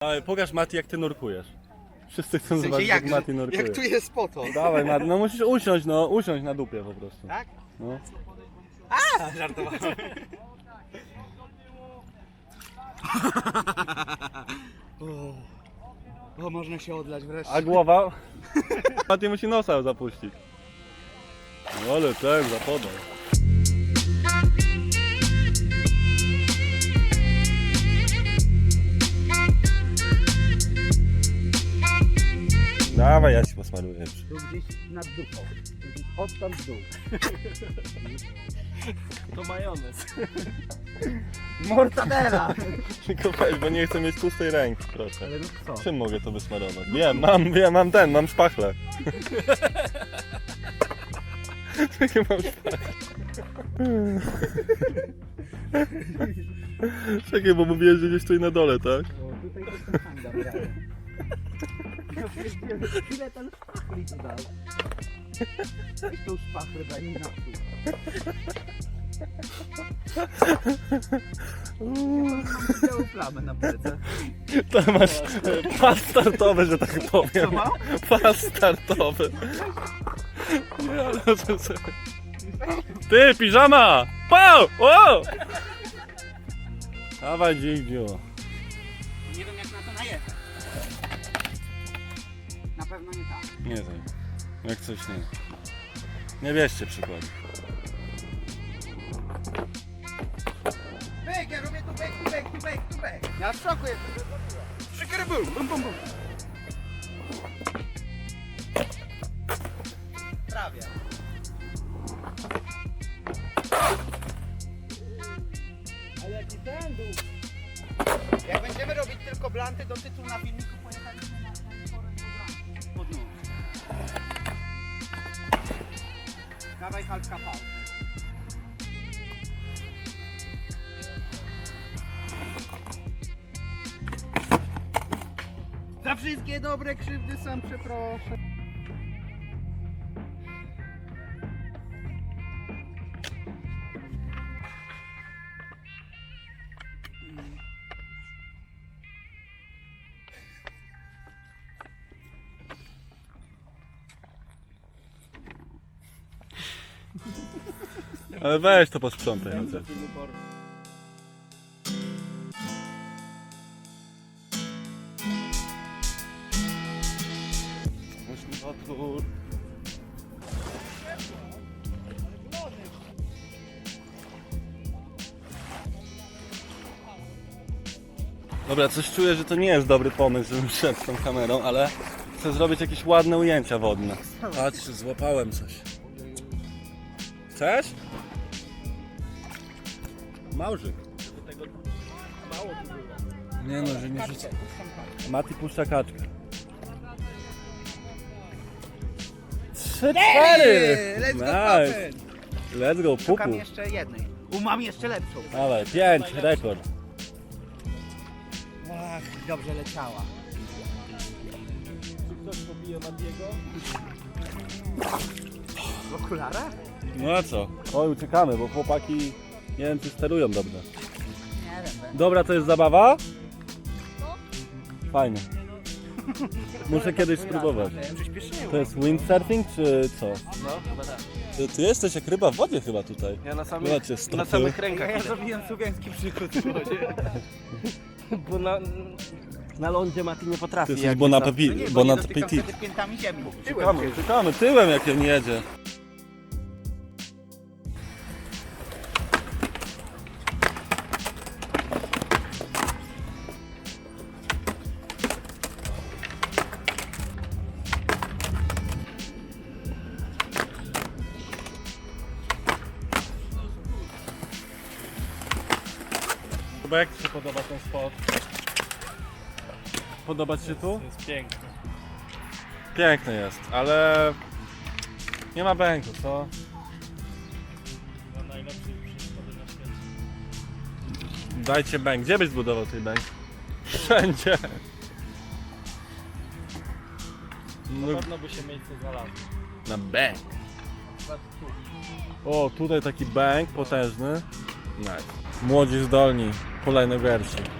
Ale pokaż Mati jak ty nurkujesz. Wszyscy chcą W sensie zobaczyć jak, jak, Mati nurkuje. jak tu jest po to? Dawaj Mati, no musisz usiąść, no usiąść na dupie po prostu. Tak? No. Żartowałem. o, o, można się odlać wreszcie. A głowa? Mati musi nosa zapuścić. No ale ten zapodał. Dawaj, ja ci posmaruję. Tu gdzieś nad dupą. Gdzieś Odtąd w dół. To majonez. Mortadela! Tylko weź, bo nie chcę mieć pustej ręki trochę. Ale no co? Czym mogę to wysmarować? Wiem, mam, wiem, mam ten, mam szpachlę. Czekaj, mam szpachlę. Czekaj, bo mówiłeś, że gdzieś tutaj na dole, tak? O, tutaj jest ten handel, Ile ten szpachli tu dał? Weź tą szpachlę, daj mi na stół. Mam białą plamę na plecach. Tam masz e, pas startowy, że tak powiem. Co mam? Pas startowy. Nie, ale to co? Ty, piżama! Pał! O! Dawaj, dzidziu. Pewno nie tak. Nie wiem. Jak coś nie. Nie bierzcie przykładu. Bek, ja robię tu bek, tu bek, tu bek, tu bek. Ja w szoku jestem. Szykery bum, bum, bum, bum. Prawie. Ale jaki ten był? Jak będziemy robić tylko blanty, do tytułu na filmiku Halka pał. Za wszystkie dobre krzywdy sam przeproszę. Ale weź to posprzątaj. chociaż. Dobra, coś czuję, że to nie jest dobry pomysł, żebym szedł z tą kamerą, ale chcę zrobić jakieś ładne ujęcia wodne. Patrz, złapałem coś. Chcesz? Małżyk. Mało tu było. Nie no, że nie rzucę. Mati puszcza kaczkę. Trzy, cztery! Let's go, Nice. Let's go, Szukam pupu. jeszcze jednej. U, mam jeszcze lepszą. Dawaj, pięć, rekord. Ach, dobrze leciała. Czy ktoś pobije Matiego? W okularach? No a co? Oj, uciekamy, bo chłopaki nie wiem czy sterują dobrze. Nie wiem. Dobra, to jest zabawa? Fajnie. Muszę kiedyś spróbować. To jest windsurfing czy co? No, chyba tak. Ty, ty jesteś jak ryba w wodzie chyba tutaj. Ja na samych, Zobaczcie, na stopy. samych Ja, rękach ja idę. zrobiłem słowiański przykład w wodzie. Bo na, na lądzie Mati nie potrafi. Ty jesteś jak jest na- appetit, No nie, bo nie dotykam appetit. wtedy piętami ziemi. Czekamy, czekamy, tyłem jak nie jedzie. Chyba jak Ci się podoba ten spot? Podoba Ci się tu? Jest piękny. Piękny jest, ale nie ma bęku, co? Chyba najlepszy przeszkody na świecie. Dajcie bęk. Gdzie byś zbudował tej bęk? Wszędzie. Na No, pewno by się miejsce znalazło. na bęk. Akurat tu. O, tutaj taki bęk potężny. Nice. Młodzi zdolni. kolejne wersje.